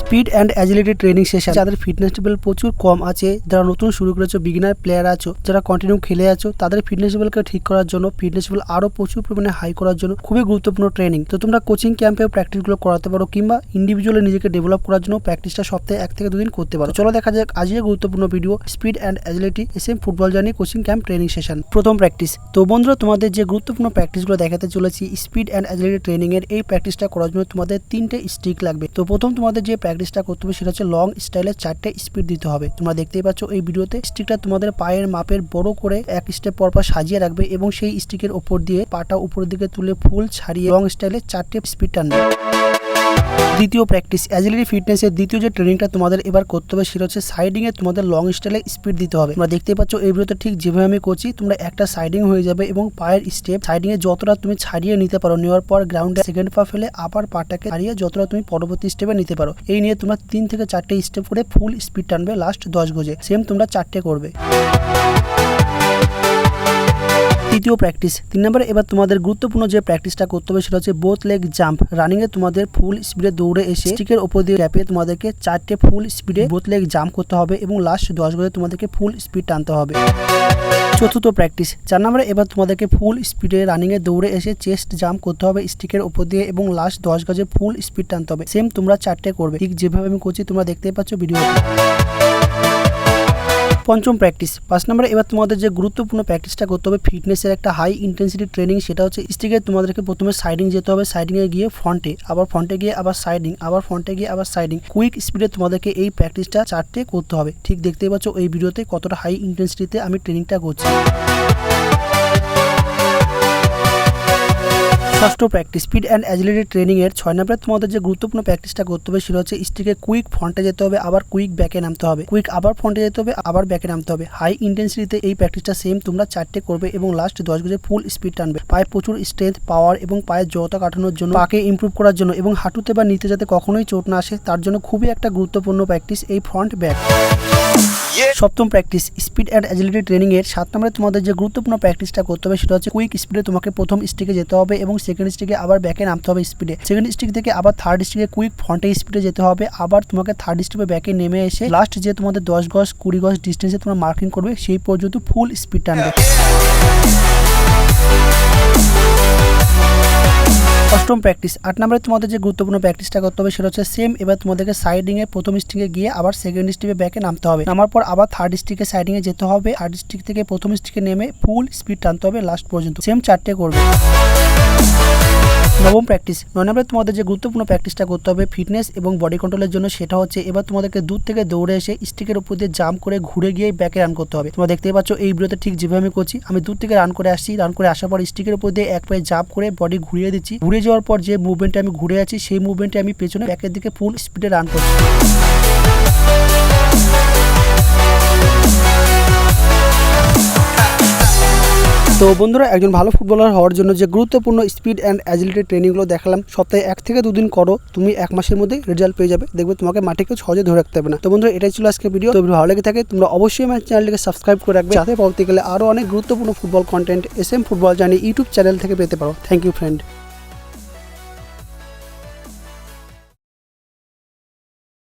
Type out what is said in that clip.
Speed and agility training session. যাদের fitness level প্রচুর কম আছে, যারা নতুন শুরু করেছ বিগিনার প্লেয়ার আছো, যারা কন্টিনিউ খেলে আছো, তাদের ফিটনেস লেভেলকে ঠিক করার জন্য ফিটনেস লেভেল আরও প্রচুর পরিমাণে হাই করার জন্য খুবই গুরুত্বপূর্ণ ট্রেনিং তো তোমরা কোচিং ক্যাম্পে প্র্যাকটিসগুলো করাতে পারো, কিংবা ইন্ডিভিজুয়ালি নিজেকে ডেভেলপ করার জন্য প্র্যাকটিসটা সপ্তাহে এক থেকে দুদিন করতে পারো। চলো দেখা যাক আজকের গুরুত্বপূর্ণ video speed and agility S M football journey coaching camp training session প্রথম প্র্যাকটিস তো বন্ধুরা, তোমাদের যে গুরুত্বপূর্ণ প্র্যাকটিসগুলো দেখাতে চলেছি স্পিড অ্যান্ড অ্যাজিলিটি ট্রেনিং এর, এই প্র্যাকটিসটা করার জন্য তোমাদের তিনটে স্টিক লাগবে। তো প্রথম তোমাদের যে প্র্যাকটিসটা করতে হবে, সেটা হচ্ছে লং স্টাইলে চারটে স্পিড দিতে হবে। তোমরা দেখতেই পাচ্ছ এই ভিডিওতে স্টিকটা তোমাদের পায়ের মাপের বড় করে এক স্টেপ পর পর সাজিয়ে রাখবে এবং সেই স্টিকের ওপর দিয়ে পাটা উপরের দিকে তুলে ফুল ছাড়িয়ে লং স্টাইলে চারটে স্পিড টানবে দ্বিতীয় প্র্যাকটিস অ্যাজিলিটি ফিটনেসের দ্বিতীয় যে ট্রেনিংটা তোমাদের এবার করতে হবে সেটা হচ্ছে সাইডিং এ তোমাদের লং স্টাইলে স্পিড দিতে হবে। তোমরা দেখতে পাচ্ছ এই ভিডিওতে ঠিক যেভাবে আমি করছি, তোমরা একটা সাইডিং হয়ে যাবে এবং পায়ের স্টেপ সাইডিং এ যতটা তুমি ছাড়িয়ে নিতে পারো, নেওয়ার পর গ্রাউন্ডে সেকেন্ড পা ফেলে আবার পাটাকে ছাড়িয়ে যতটা তুমি পরবর্তী স্টেপে নিতে পারো, এই নিয়ে তোমরা তিন থেকে চারটে স্টেপ করে ফুল স্পিড টানবে লাস্ট দশ গজে। সেম তোমরা চারটে করবে। তৃতীয় প্র্যাকটিস তিন নম্বরে এবার তোমাদের গুরুত্বপূর্ণ যে প্র্যাকটিসটা করতে হবে সেটা হচ্ছে বোথ লেগ জাম্প রানিং এ তোমাদের ফুল স্পিডে দৌড়ে এসে স্টিকের ওপর দিয়ে র্যাপে তোমাদেরকে চারটে ফুল স্পিডে বোথ লেগ জাম্প করতে হবে এবং লাস্ট দশ গজে তোমাদেরকে ফুল স্পিড টানতে হবে। চতুর্থ প্র্যাকটিস চার নম্বরে এবার তোমাদেরকে ফুল স্পিডে রানিং এ দৌড়ে এসে চেস্ট জাম্প করতে হবে স্টিকের ওপর দিয়ে এবং লাস্ট দশ গজে ফুল স্পিড টানতে হবে। সেম তোমরা চারটে করবে। ঠিক যেভাবে আমি করছি তোমরা দেখতেই পাচ্ছ ভিডিওতে পঞ্চম প্র্যাকটিস পাঁচ নম্বরে এবার তোমাদের যে গুরুত্বপূর্ণ প্র্যাকটিসটা করতে হবে ফিটনেসের একটা হাই ইন্টেন্সিটি ট্রেনিং সেটা হচ্ছে স্টিকে তোমাদেরকে প্রথমে সাইডিং যেতে হবে। সাইডিংয়ে গিয়ে ফ্রন্টে আবার ফ্রন্টে গিয়ে আবার সাইডিং আবার ফ্রন্টে গিয়ে আবার সাইডিং কুইক স্পিডে তোমাদেরকে এই প্র্যাকটিসটা চারটে করতে হবে। ঠিক দেখতেই পাচ্ছ, এই ভিডিওতে কতটা হাই ইন্টেন্সিটিতে আমি ট্রেনিংটা করছি। ষষ্ঠ practice speed and agility training এর ছয় নম্বরে তোমাদের যে গুরুত্বপূর্ণ প্র্যাকটিসটা করতে হবে সেটা হচ্ছে স্টিকে কুইক ফ্রন্টে যেতে হবে, আবার কুইক ব্যাকে নামতে হবে। কুইক আবার ফ্রন্টে যেতে হবে, আবার ব্যাকে নামতে হবে। হাই ইন্টেন্সিটিতে এই প্র্যাকটিসটা সেম তোমরা চারটে করবে এবং লাস্ট দশ গজে ফুল স্পিড টানবে। পায়ে প্রচুর স্ট্রেংথ পাওয়ার এবং পায়ের জড়তা কাটানোর জন্য, পাকে ইমপ্রুভ করার জন্য এবং হাঁটুতে বা নিতে যাতে কখনোই চোট না আসে, তার জন্য খুবই একটা গুরুত্বপূর্ণ প্র্যাকটিস এই ফ্রন্ট ব্যাক সপ্তম practice speed and agility training এর সাত নম্বরে তোমাদের যে গুরুত্বপূর্ণ প্র্যাকটিসটা করতে হবে সেটা হচ্ছে কুইক স্পিডে তোমাকে প্রথম স্টিকে যেতে হবে এবং সেকেন্ড স্টিকে আবার ব্যাকে নামতে হবে স্পিডে সেকেন্ড স্টিক থেকে আবার থার্ড স্টিকে কুইক ফ্রন্টে স্পিডে যেতে হবে আবার তোমাকে থার্ড স্টিপে ব্যাকে নেমে এসে লাস্ট যে তোমাদের দশ গজ কুড়ি গজ ডিস্টেন্সে তোমরা মার্কিং করবে সেই পর্যন্ত ফুল স্পিড টানবে। অষ্টম প্র্যাকটিস আট নম্বরে তোমাদের যে গুরুত্বপূর্ণ প্র্যাকটিসটা করতে হবে সেটা হচ্ছে সেম এবার তোমাদেরকে সাইডিংয়ে প্রথম স্ট্রিকে গিয়ে আবার সেকেন্ড স্টিপে ব্যাকে নামতে হবে। নামার পর আবার থার্ড স্ট্রিকে সাইডিংয়ে যেতে হবে। থার্ড স্ট্রিক থেকে প্রথম স্ট্রিকে নেমে ফুল স্পিড টানতে হবে লাস্ট পর্যন্ত। সেম চারটে করবে। নবম প্র্যাকটিস নয় নম্বরে তোমাদের যে গুরুত্বপূর্ণ প্র্যাকটিসটা করতে হবে ফিটনেস এবং বডি কন্ট্রোলের জন্য, সেটা হচ্ছে এবার তোমাদেরকে দূর থেকে দৌড়ে এসে স্টিকের উপর দিয়ে জাম্প করে ঘুরে গিয়ে ব্যাকে রান করতে হবে। তোমরা দেখতেই পাচ্ছ এই ভিডিওতে ঠিক যেভাবে আমি করছি। আমি দূর থেকে রান করে আসছি। রান করে আসার পর স্টিকের উপর দিয়ে এক পায়ে জাম্প করে বডি ঘুরিয়ে দিচ্ছি। ঘুরে যাওয়ার পর যে মুভমেন্টে আমি ঘুরে আছি, সেই মুভমেন্টে আমি পেছনে ব্যাকের দিকে ফুল স্পিডে রান করছি। তো বন্ধুরা, একজন ভালো ফুটবলার হওয়ার জন্য যে গুরুত্বপূর্ণ স্পিড অ্যান্ড অ্যাজিলিটি ট্রেনিংগুলো দেখালাম, সপ্তাহে এক থেকে দুদিন করো, তুমি এক মাসের মধ্যে রেজাল্ট পেয়ে যাবে। দেখবে তোমাকে মাঠে কেউ সহজে ধরে রাখতে হবে না। তো বন্ধুরা, এটাই ছিল আজকে ভিডিও তো ভালো লেগে থাকে, তোমরা অবশ্যই আমার চ্যানেলটিকে সাবস্ক্রাইব করে রাখবে। যাতে পরবর্তীকালে আরও অনেক গুরুত্বপূর্ণ football content S M football journey YouTube channel থেকে পেতে পারো। Thank you friend